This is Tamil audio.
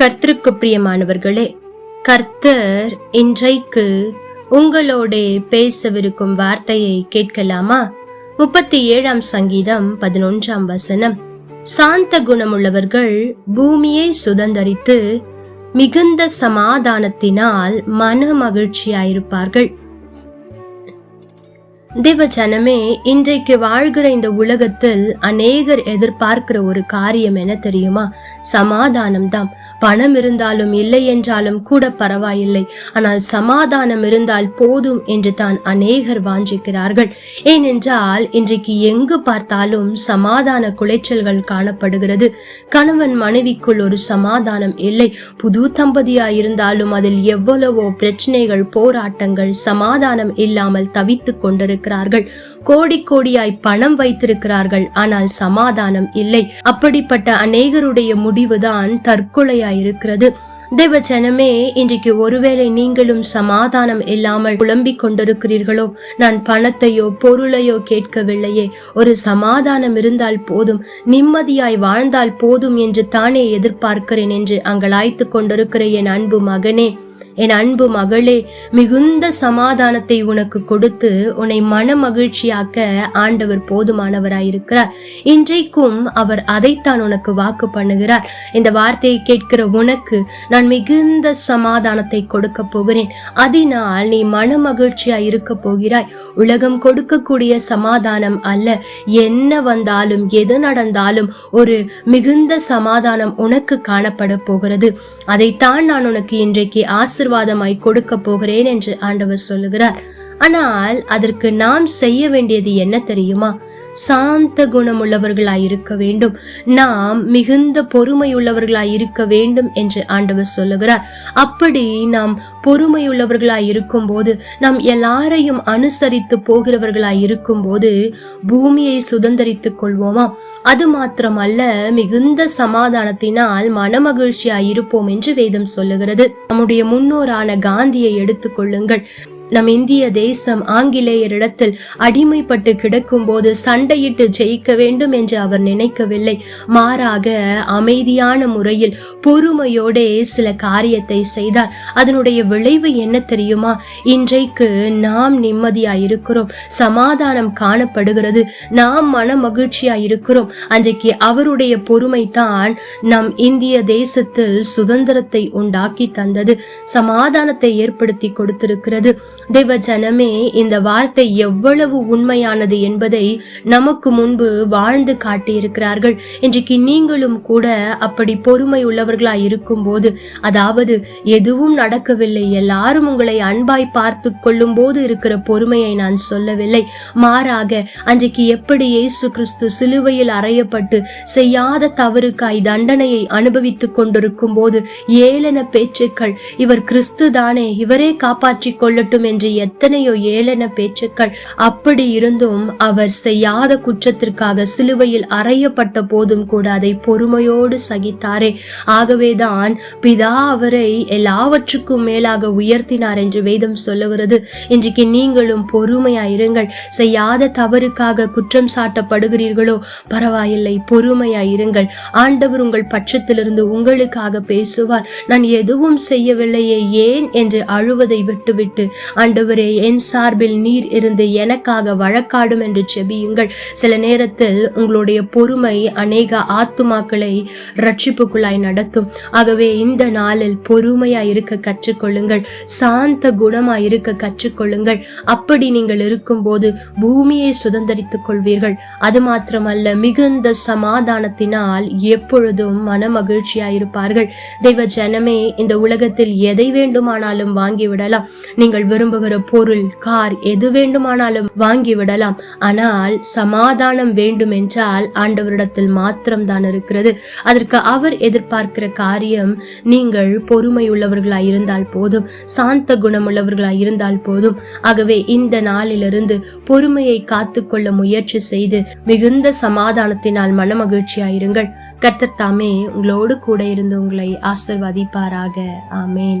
கர்த்தருக்கு பிரியமானவர்களே கர்த்தர் இன்றைக்கு உங்களோட பேசவிருக்கும் வார்த்தையை கேட்கலாமா? முப்பத்தி ஏழாம் சங்கீதம் பதினொன்றாம் வசனம். சாந்த குணமுள்ளவர்கள் பூமியை சுதந்தரித்து மிகுந்த சமாதானத்தினால் மன மகிழ்ச்சியாயிருப்பார்கள். தேவ ஜனமே இன்றைக்கு வாழ்கிற இந்த உலகத்தில் அநேகர் எதிர்பார்க்கிற ஒரு காரியம் என்ன தெரியுமா? சமாதானம் தான் பணம் இருந்தாலும் இல்லை என்றாலும் கூட பரவாயில்லை. ஆனால் சமாதானம் இருந்தால் போதும் என்று தான் அநேகர் வாஞ்சிக்கிறார்கள். ஏனென்றால் இன்றைக்கு எங்கு பார்த்தாலும் சமாதான குலைச்சல்கள் காணப்படுகிறது. கணவன் மனைவிக்குள் ஒரு சமாதானம் இல்லை. புது தம்பதியா இருந்தாலும் அதில் எவ்வளவோ பிரச்சனைகள் போராட்டங்கள் சமாதானம் இல்லாமல் தவித்துக் வைத்திருக்கிறார்கள். கோடி கோடியாய் பணம் வைத்திருக்கிறார்கள். ஆனால் சமாதானம் இல்லை. அப்படிப்பட்ட அநேகருடைய முடிவுதான் தற்கொலையாயிருக்கிறது. தேவ ஜனமே இன்றைக்கு ஒருவேளை நீங்களும் சமாதானம் இல்லாமல் குழம்பிக் கொண்டிருக்கிறீர்களோ? நான் பணத்தையோ பொருளையோ கேட்கவில்லையே. ஒரு சமாதானம் இருந்தால் போதும். நிம்மதியாய் வாழ்ந்தால் போதும் என்று தானே எதிர்பார்க்கிறேன் என்று அங்கலாய்த்து கொண்டிருக்கிற என் அன்பு மகனே. என் அன்பு மகளே மிகுந்த சமாதானத்தை உனக்கு கொடுத்து உன்னை மன மகிழ்ச்சியாக்க ஆண்டவர் போதுமானவராயிருக்கிறார். இன்றைக்கும் அவர் அதைத்தான் உனக்கு வாக்கு பண்ணுகிறார். இந்த வார்த்தையை கேட்கிற உனக்கு நான் மிகுந்த சமாதானத்தை கொடுக்க போகிறேன். அதனால் நீ மன மகிழ்ச்சியா இருக்க போகிறாய். உலகம் கொடுக்கக்கூடிய சமாதானம் அல்ல. என்ன வந்தாலும் எது நடந்தாலும் ஒரு மிகுந்த சமாதானம் உனக்கு காணப்பட போகிறது. அதைத்தான் நான் உனக்கு இன்றைக்கு ஆசிர்வாதமாய் கொடுக்க போகிறேன் என்று ஆண்டவர் சொல்லுகிறார். ஆனால் அதற்கு நாம் செய்ய வேண்டியது என்ன தெரியுமா? சாந்த குணமுள்ளவர்களாய் இருக்க வேண்டும். நாம் மிகுந்த பொறுமையுள்ளவர்களாய் இருக்க வேண்டும் என்று ஆண்டவர் சொல்லுகிறார். அப்படி நாம் பொறுமையுள்ளவர்களாய் இருக்கும் போது நாம் எல்லாரையும் அனுசரித்து போகிறவர்களாய் இருக்கும்போது பூமியை சுதந்தரித்துக் கொள்வோமா? அது மாத்திரமல்ல மிகுந்த சமாதானத்தினால் மனமகிழ்ச்சியாய் இருப்போம் என்று வேதம் சொல்லுகிறது. நம்முடைய முன்னோரான காந்தியை எடுத்துக்கொள்ளுங்கள் நம் இந்திய தேசம் ஆங்கிலேயரிடத்தில் அடிமைப்பட்டு கிடக்கும் போது சண்டையிட்டு ஜெயிக்க வேண்டும் என்று அவர் நினைக்கவில்லை. மாறாக அமைதியான முறையில் பொறுமையோடே சில காரியத்தை செய்தார். அதனுடைய விளைவு என்ன தெரியுமா? இன்றைக்கு நாம் நிம்மதியா இருக்கிறோம் சமாதானம் காணப்படுகிறது. நாம் மன மகிழ்ச்சியா இருக்கிறோம் அன்றைக்கு அவருடைய பொறுமை தான் நம் இந்திய தேசத்தில் சுதந்திரத்தை உண்டாக்கி தந்தது. சமாதானத்தை ஏற்படுத்தி கொடுத்திருக்கிறது. தேவ ஜனமே இந்த வார்த்தை எவ்வளவு உண்மையானது என்பதை நமக்கு முன்பு வாழ்ந்து காட்டியிருக்கிறார்கள். இன்றைக்கு நீங்களும் கூட அப்படி பொறுமை உள்ளவர்களா இருக்கும்போது அதாவது எதுவும் நடக்கவில்லை எல்லாரும் உங்களை அன்பாய் பார்த்து கொள்ளும் போது இருக்கிற பொறுமையை நான் சொல்லவில்லை. மாறாக அன்றைக்கு எப்படி இயேசு கிறிஸ்து சிலுவையில் அறையப்பட்டு செய்யாத தவறுக்காய் தண்டனையை அனுபவித்துக் கொண்டிருக்கும் போது ஏளன பேச்சுக்கள் இவர் கிறிஸ்து தானே இவரே காப்பாற்றிக் கொள்ளட்டும் என்று என்று எத்தனையோ ஏளன பேச்சுக்கள். அப்படி இருந்தும் அவர் செய்யாத குற்றத்திற்காக சிலுவையில் அறையப்பட்ட போதும் கூட அதை பொறுமையோடு சகித்தாரே. ஆகவேதான் பிதா அவரை எல்லாவற்றுக்கும் மேலாக உயர்த்தினார் என்று வேதம் சொல்லுகிறது. இன்றைக்கு நீங்களும் பொறுமையாயிருங்கள். செய்யாத தவறுக்காக குற்றம் சாட்டப்படுகிறீர்களோ பரவாயில்லை பொறுமையாயிருங்கள். ஆண்டவர் உங்கள் பட்சத்திலிருந்து உங்களுக்காக பேசுவார். நான் எதுவும் செய்யவில்லையே ஏன் என்று அழுவதை விட்டுவிட்டு ஆண்டவரே என் சார்பில் நீர் இருந்து எனக்காக வழக்காடும் என்று செபியுங்கள். சில நேரத்தில் உங்களுடைய பொறுமை அநேக ஆத்துமாக்களை ரட்சிப்புக்குள்ளாய் நடத்தும். ஆகவே இந்த நாளில் பொறுமையா இருக்க கற்றுக்கொள்ளுங்கள். சாந்த குணமாய் இருக்க கற்றுக்கொள்ளுங்கள். அப்படி நீங்கள் இருக்கும்போது பூமியை சுதந்திரித்துக் கொள்வீர்கள். அது மாத்திரமல்ல மிகுந்த சமாதானத்தினால் எப்பொழுதும் மன மகிழ்ச்சியாயிருப்பார்கள் தெய்வ ஜனமே இந்த உலகத்தில் எதை வேண்டுமானாலும் வாங்கிவிடலாம். நீங்கள் விரும்புகிற பொருள் கார் எது வேண்டுமானாலும் வாங்கிவிடலாம் ஆனால் சமாதானம் வேண்டும் என்றால் ஆண்டவரிடத்தில் மாத்திரம் தான் இருக்கிறது. அதற்கு அவர் எதிர்பார்க்கிற காரியம் நீங்கள் பொறுமை உள்ளவர்களாய் இருந்தால் போதும் சாந்த குணமுள்ளவர்களாய் இருந்தால் போதும். ஆகவே இந்த நாளிலிருந்து பொறுமையை காத்துக்கொள்ள முயற்சி செய்து மிகுந்த சமாதானத்தினால் மனமகிழ்ச்சியாயிருங்கள் கர்த்தர் தாமே உங்களோடு கூட இருந்து உங்களை ஆசிர்வதிப்பாராக. ஆமேன்.